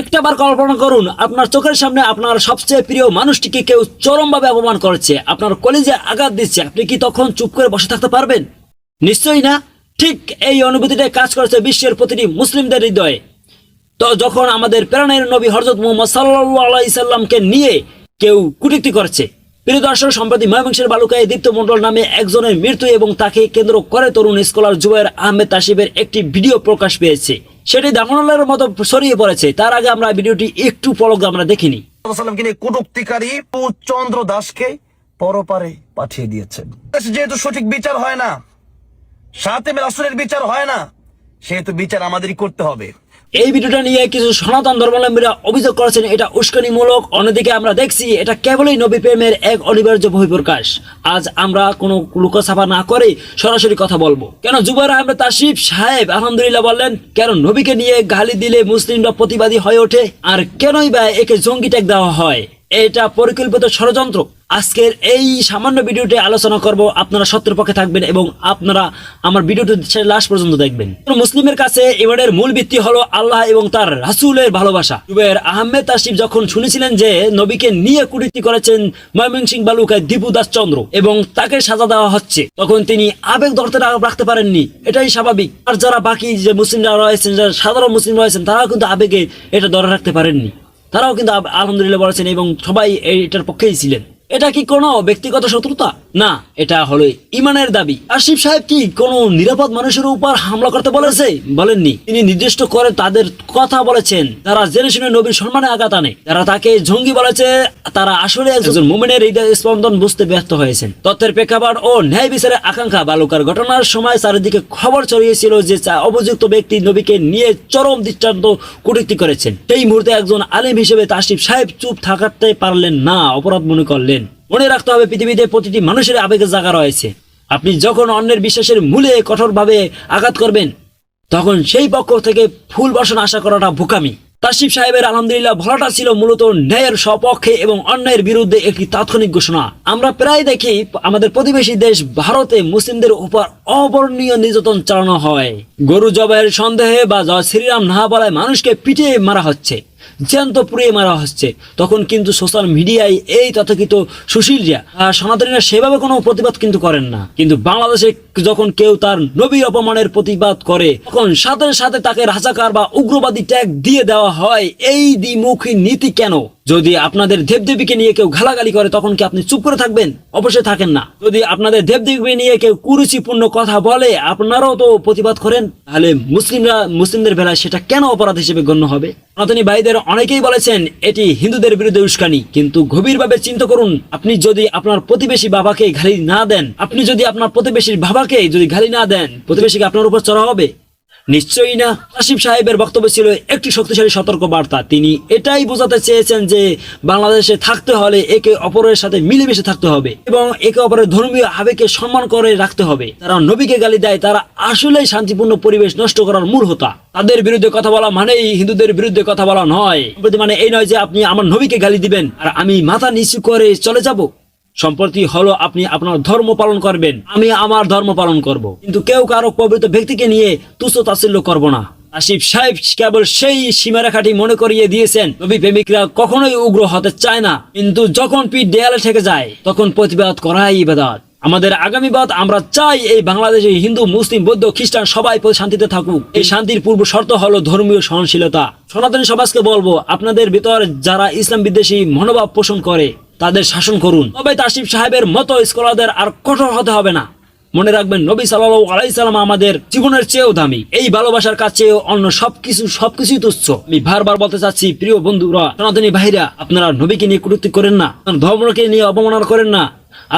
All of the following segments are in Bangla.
একটা বার কল্পনা করুন, আপনার চোখের সামনে আপনার সবচেয়ে প্রিয় মানুষটিকে কেউ চরমভাবে অপমান করেছে। আপনার কলেজে আঘাত দিচ্ছে। আপনি কি তখন চুপ করে বসে থাকতে পারবেন? নিশ্চয়ই না। ঠিক এই অনুভূতিটাই কাজ করেছে বিশ্বের প্রতিটি মুসলিমদের হৃদয়ে। তো যখন আমাদের প্রেরণের নবী হরজত মোহাম্মদ সাল্লাহ আলাইসাল্লামকে নিয়ে কেউ কুটিক্তি করছে, প্রিয় দর্শক, সম্প্রতি ময়মনসিংহের বালুকায় দীপ্ত মন্ডল নামে একজনের মৃত্যু এবং তাকে কেন্দ্র করে তরুণ স্কলার জুবাইর আহমেদ তাসিবের একটি ভিডিও প্রকাশ পেয়েছে। সেটি দাফনালের মতো ছড়িয়ে পড়েছে। তার আগে আমরা ভিডিওটি একটু পলক আমরা দেখিনি। কটুক্তিকারী চন্দ্র দাসকে পরপারে পাঠিয়ে দিয়েছেন। যেহেতু সঠিক বিচার হয় না সাথে রাসুলের বিচার হয় না সেহেতু বিচার আমাদেরই করতে হবে। এই ভিডিওটা নিয়ে কিছু সনাতন ধর্মাবলম্বীরা অভিযোগ করেছেন, এটা উস্কানিমূলক। অন্যদিকে আমরা দেখছি, এটা কেবলই নবী প্রেমের এক অনিবার্য বহিঃপ্রকাশ। আজ আমরা কোনো লুকোছাপা না করে সরাসরি কথা বলব। কেন জুবাইর আহমেদ তাসিফ সাহেব আলহামদুলিল্লাহ বললেন, কেন নবীকে নিয়ে গালি দিলে মুসলিমরা প্রতিবাদী হয়ে ওঠে? আর কেনই বা একে জঙ্গি ট্যাগ দেওয়া হয়? এটা পরিকল্পিত ষড়যন্ত্র। আজকের এই সামান্য ভিডিওতে আলোচনা করব আপনারা সত্যের পক্ষে থাকবেন এবং আপনারা আমার ভিডিওটি লাস্ট পর্যন্ত দেখবেন। মুসলিমের কাছে এবারের মূল ভিত্তি হলো আল্লাহ এবং তার রাসূলের ভালোবাসা। জুবের আহমেদ তাসিফ যখন শুনেছিলেন যে নবীকে নিয়ে কুটিতি করেছেন ময়মনসিং বালুকায় দীপু দাস চন্দ্র এবং তাকে সাজা দেওয়া হচ্ছে, তখন তিনি আবেগ ধরতে রাখতে পারেননি। এটাই স্বাভাবিক। আর যারা বাকি যে মুসলিমরা রয়েছেন, যারা সাধারণ মুসলিম রয়েছেন, তারাও কিন্তু আবেগে এটা ধরে রাখতে পারেননি। তারাও কিন্তু আলহামদুলিল্লাহ বলেছেন এবং সবাই এটার পক্ষেই ছিলেন। এটা কি কোনো ব্যক্তিগত শত্রুতা? না, এটা হলো ইমানের দাবি। আসিফ সাহেব কি কোনো নিরাপদ মানুষের উপর হামলা করতে বলেছে? বলেননি। তিনি নির্দিষ্ট করে তাদের কথা বলেছেন। তারা জেনে শুনে নবীর সম্মানে আঘাত আনে। যারা তাকে জঙ্গি বলেছে। তারা আসলে একজন মোমেনের হৃদয় স্পন্দন বুঝতে ব্যর্থ হয়েছেন। তথ্যের প্রেক্ষাপট ও ন্যায় বিচারের আকাঙ্ক্ষা বালুকার ঘটনার সময় চারিদিকে খবর ছড়িয়েছিল যে অভিযুক্ত ব্যক্তি নবীকে নিয়ে চরম দৃষ্টান্ত কটূক্তি করেছেন। সেই মুহূর্তে একজন আলেম হিসেবে তাসিফ সাহেব চুপ থাকাতে পারলেন না। অপরাধ মনে করলেন। মনে রাখতে হবে পৃথিবীতে প্রতিটি মানুষের আবেগের জায়গা রয়েছে। আপনি যখন অন্যের বিশ্বাসের মূলে কঠোরভাবে আঘাত করবেন, তখন সেই পক্ষ থেকে ফুল বর্ষণ আশা করাটা বোকামি। তাসিফ সাহেবের আলহামদুলিল্লাহ ভালোটা ছিল মূলত ন্যায়ের সপক্ষে এবং অন্যায়ের বিরুদ্ধে একটি তাৎক্ষণিক ঘোষণা। আমরা প্রায় দেখি আমাদের প্রতিবেশী দেশ ভারতে মুসলিমদের উপর অবর্ণীয় নির্যাতন চালানো হয়। গরু জবাইয়ের সন্দেহে বা জয় শ্রীরাম না বলায় মানুষকে পিটিয়ে মারা হচ্ছে। জ্যান্ত পুড়িয়ে মারা হচ্ছে। তখন কিন্তু সোশ্যাল মিডিয়ায় এই তথাকিত সুশীলরা সনাতনীরা সেভাবে কোনো প্রতিবাদ কিন্তু করেন না। কিন্তু বাংলাদেশে যখন কেউ তার নবী অপমানের প্রতিবাদ করে, তখন সাথে সাথে তাকে রাজাকার বা উগ্রবাদী ট্যাগ দিয়ে দেওয়া হয়, এই দ্বিমুখী নীতি কেন? যদি আপনাদের দেবদেবীকে নিয়ে কেউ গালাগালি করে, তখন কি আপনি চুপ করে থাকবেন? অবশ্যই থাকেন না। যদি আপনাদের দেবদেবী নিয়ে কেউ কুরুচিপূর্ণ কথা বলে, আপনারাও তো প্রতিবাদ করেন, তাহলে মুসলিমরা, মুসলিমদের বেলায় সেটা কেন অপরাধ হিসেবে গণ্য হবে? সনাতনী ভাইদের অনেকেই বলেছেন, এটি হিন্দুদের বিরুদ্ধে উস্কানি। কিন্তু গভীরভাবে চিন্তা করুন, আপনি যদি আপনার প্রতিবেশী বাবাকে ঘালি না দেন, আপনি যদি আপনার প্রতিবেশীর বাবাকে যদি ঘালি না দেন, প্রতিবেশীকে আপনার উপর চড়া হবে। নিশ্চয়ই না? আসিফ সাহেবের বক্তব্য ছিল একটি শক্তিশালী সতর্ক বার্তা তিনি এটাই বোঝাতে চেয়েছেন যে, বাংলাদেশে থাকতে হলে একে অপরের সাথে মিলেমিশে থাকতে হবে এবং একে অপরের ধর্মীয় আবেগকে সম্মান করে রাখতে হবে। তারা নবীকে গালি দেয়, তারা আসলেই শান্তিপূর্ণ পরিবেশ নষ্ট করার মূল হতা। তাদের বিরুদ্ধে কথা বলা মানেই হিন্দুদের বিরুদ্ধে কথা বলা নয়। মানে এই নয় যে, আপনি আমার নবীকে গালি দিবেন, আর আমি মাথা নিচু করে চলে যাব। সম্প্রতি হলো আপনি আপনার ধর্ম পালন করবেন। আমি আমার ধর্ম পালন করব। কিন্তু কেউ কারও পবিত্র ব্যক্তিকে নিয়ে তুচ্ছ তাচ্ছিল্য করব না। আসিফ সাহেব কেবল সেই সীমারেখাটি মনে করিয়ে দিয়েছেন, নবী প্রেমিকরা কখনোই উগ্র হতে চায় না। কিন্তু যখন পিঠ দেয়ালে ঠেকে যায়, তখন প্রতিবাদ করাই ইবাদত। আমাদের আগামী বাদ আমরা চাই এই বাংলাদেশে হিন্দু, মুসলিম, বৌদ্ধ, খ্রিস্টান সবাই শান্তিতে থাকুক। এই শান্তির পূর্ব শর্ত হলো ধর্মীয় সহনশীলতা। সনাতনী সমাজকে বলব, আপনাদের ভিতর যারা ইসলাম বিদ্বেষী মনোভাব পোষণ করে তাদের শাসন করুন। তবে তাসিফ সাহেবের মতো স্কলারদের আর কঠোর হতে হবে না। মনে রাখবেন, নবী সাল্লাল্লাহু আলাইহি সাল্লাম আমাদের জীবনের চেয়েও দামি। এই ভালোবাসার কাছেও অন্য সবকিছু, সবকিছুই তুচ্ছ। আমি বারবার বলতে চাচ্ছি, প্রিয় বন্ধুরা, সনাতনী ভাইরা, আপনারা নবীকে নিয়ে কটূক্তি করেন না ধর্মকে নিয়ে অবমাননা করেন না।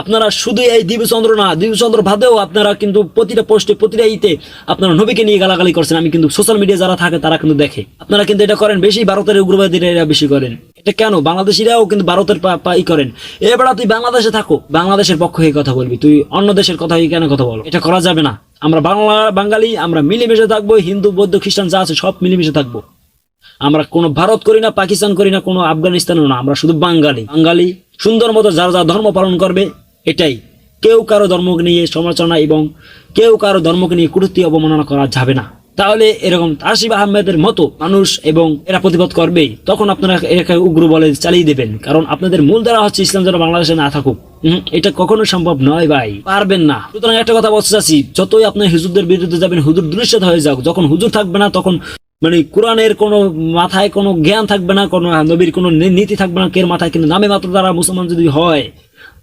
আপনারা শুধু এই দিবচন্দ্র না দিবচন্দ্র বাদেও আপনারা কিন্তু প্রতিটা পোস্টে, প্রতিটা ইতে আপনারা নবীকে নিয়ে গালাগালি করছেন। আমি কিন্তু সোশ্যাল মিডিয়া যারা থাকে, তারা কিন্তু দেখে। আপনারা কিন্তু এটা করেন, বেশি ভারতের উগ্রবাদীরা এরা বেশি করেন। এটা কেন? বাংলাদেশিরাও কিন্তু ভারতের ই করেন। এবার তুই বাংলাদেশে থাকো, বাংলাদেশের পক্ষ হয়ে কথা বলবি। তুই অন্য দেশের কথা কেন কথা বলো? এটা করা যাবে না। আমরা বাংলা, বাঙালি, আমরা মিলেমিশে থাকব, হিন্দু, বৌদ্ধ, খ্রিস্টান, যা আছে সব মিলেমিশে থাকব। আমরা কোনো ভারত করি না, পাকিস্তান করি না, কোনো আফগানিস্তানও না। আমরা শুধু বাঙালি। বাঙালি সুন্দর মতো যারা যা ধর্ম পালন করবে, এটাই। কেউ কারও ধর্মকে নিয়ে সমালোচনা এবং কেউ কারও ধর্মকে নিয়ে কুটুক্তি অবমাননা করা যাবে না। তাহলে এরকম তাসিব আহমেদের মতো মানুষ এবং এরা প্রতিবাদ করবেই, তখন আপনারা একে উগ্র বলে চালিয়ে দেবেন। কারণ আপনাদের মূল দ্বারা হচ্ছে ইসলাম যেন বাংলাদেশে না থাকুক। এটা কখনো সম্ভব নয় ভাই। পারবেন না। সুতরাং একটা কথা বলতে চাচ্ছি, যতই আপনি হুজুরদের বিরুদ্ধে যাবেন, হুজুর দৃশ্যত হয়ে যাক, যখন হুজুর থাকবে না, তখন মানে কোরআনের কোনো মাথায় কোনো জ্ঞান থাকবে না, কোনো নবীর কোনো নীতি থাকবে না, কের মাথায়, কিন্তু নামে মাত্র তারা মুসলমান যদি হয়,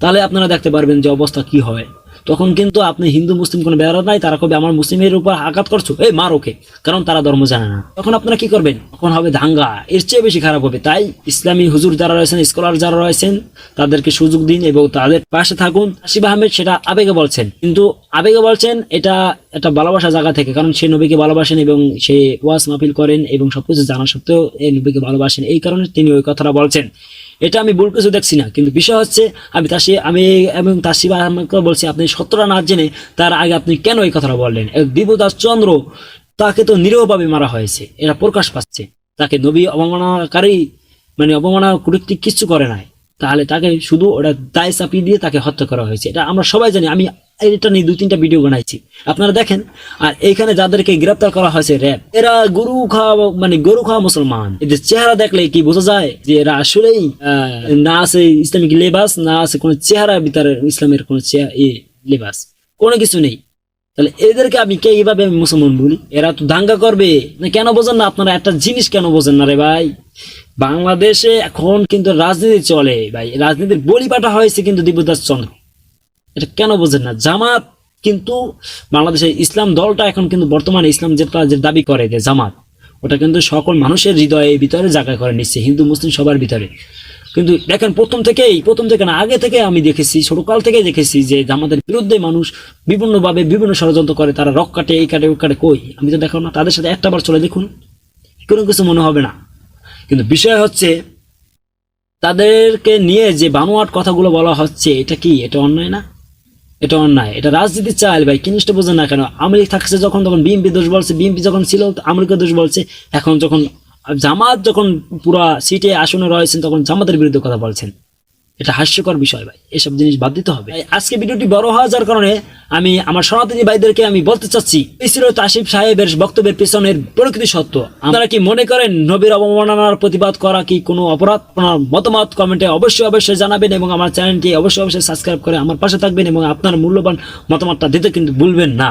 তাহলে আপনারা দেখতে পারবেন যে অবস্থা কি হয়। তখন কিন্তু আপনি হিন্দু, মুসলিম কোনো বেড়া নাই, তারা কবে আমার মুসলিমের উপর আঘাত করছ? এই মার ওকে, কারণ তারা ধর্ম জানে না। তখন আপনারা কি করবেন? তখন হবে দাঙ্গা, এর চেয়ে বেশি খারাপ হবে। তাই ইসলামী হুজুর যারা রয়েছেন, স্কলার যারা রয়েছেন, তাদেরকে সুযোগ দিন এবং তাদের পাশে থাকুন। আসিফ আহমেদ সেটা আবেগে বলছেন, কিন্তু আবেগে বলছেন এটা একটা ভালোবাসা জায়গা থেকে, কারণ সে নবীকে ভালোবাসেন এবং সে ওয়াজ মাহফিল করেন এবং সবকিছু জানা সত্ত্বেও এই নবীকে ভালোবাসেন। এই কারণে তিনি ওই কথাটা বলছেন। এটা আমি ভুল কিছু দেখছি না, কিন্তু বিষয় হচ্ছে আমি তাসি আমি এবং তাসিবা আমাকে বলছি, আপনি সত্যটা না জেনে তার আগে আপনি কেন এই কথাটা বললেন? দিবদাস চন্দ্র তাকে তো নিরীহভাবে মারা হয়েছে এটা প্রকাশ পাচ্ছে। তাকে নবী অবমাননাকারী মানে অবমাননা কুটুক্তি কিচ্ছু করে নাই। তাহলে তাকে শুধু ওটা দায় চাপিয়ে দিয়ে তাকে হত্যা করা হয়েছে। এটা আমরা সবাই জানি, আমি এটা নিয়ে দুই তিনটা ভিডিও বানাইছি। আপনারা দেখেন, আর এইখানে যাদেরকে গ্রেপ্তার করা হয়েছে র্যাব এরা গরু খাওয়া মানে গরু খাওয়া মুসলমান। এদের চেহারা দেখলে কি বোঝা যায় যে এরা আসলেই না আছে ইসলামিক লেবাস, না আছে কোনো চেহারা ভিতরে ইসলামের কোনো লেবাস। কোনো কিছু নেই। তাহলে এদেরকে আমি কে এইভাবে আমি মুসলমান বলি? এরা তো দাঙ্গা করবে। না কেন বোঝেন না আপনারা একটা জিনিস কেন বোঝেন না রে ভাই? বাংলাদেশে এখন কিন্তু রাজনীতি চলে, ভাই। রাজনীতির বলিপাটা হয়েছে কিন্তু দিব্যদাস চন্দ্র। এটা কেন বোঝেন না? জামাত কিন্তু বাংলাদেশের ইসলাম দলটা এখন কিন্তু বর্তমানে ইসলাম যেটা যে দাবি করে যে জামাত, ওটা কিন্তু সকল মানুষের হৃদয়ে ভিতরে জায়গা করে নিচ্ছে, হিন্দু, মুসলিম সবার ভিতরে। কিন্তু দেখেন প্রথম থেকেই, প্রথম থেকে না, আগে থেকে আমি দেখেছি, ছোটকাল থেকেই দেখেছি যে জামাতের বিরুদ্ধে মানুষ বিভিন্নভাবে বিভিন্ন ষড়যন্ত্র করে, তারা রক কাটে, এই কাটে ওই কাটে, কই? আমি তো দেখো না, তাদের সাথে একটা বার চলে দেখুন, কোনো কিছু মনে হবে না। কিন্তু বিষয় হচ্ছে, তাদেরকে নিয়ে যে বানোয়াট কথাগুলো বলা হচ্ছে, এটা কি? এটা অন্যায় না? এটা অন্যায় এটা রাজনীতি চাইল ভাই জিনিসটা বোঝে না কেন? আমেরিকা থাকছে যখন, তখন বিএনপি দোষ বলছে বিএনপি যখন ছিল আমেরিকা দোষ বলছে, এখন যখন জামাত যখন পুরা সিটে আসনে রয়েছেন, তখন জামাতের বিরুদ্ধে কথা বলছেন। এটা হাস্যকর বিষয় ভাই, এসব জিনিস বাদ দিতে হবে। আজকে ভিডিওটি বড় হওয়া যার কারণে আমি আমার সনাতনী ভাইদেরকে আমি বলতে চাচ্ছি, এই ছিল তাসিফ সাহেবের বক্তব্যের পেছনের প্রকৃতি সত্য। আপনারা কি মনে করেন নবীর অবমাননার প্রতিবাদ করা কি কোনো অপরাধ? আপনার মতামত কমেন্টে অবশ্যই অবশ্যই জানাবেন এবং আমার চ্যানেলটি অবশ্যই অবশ্যই সাবস্ক্রাইব করে আমার পাশে থাকবেন এবং আপনার মূল্যবান মতামতটা দিতে কিন্তু ভুলবেন না।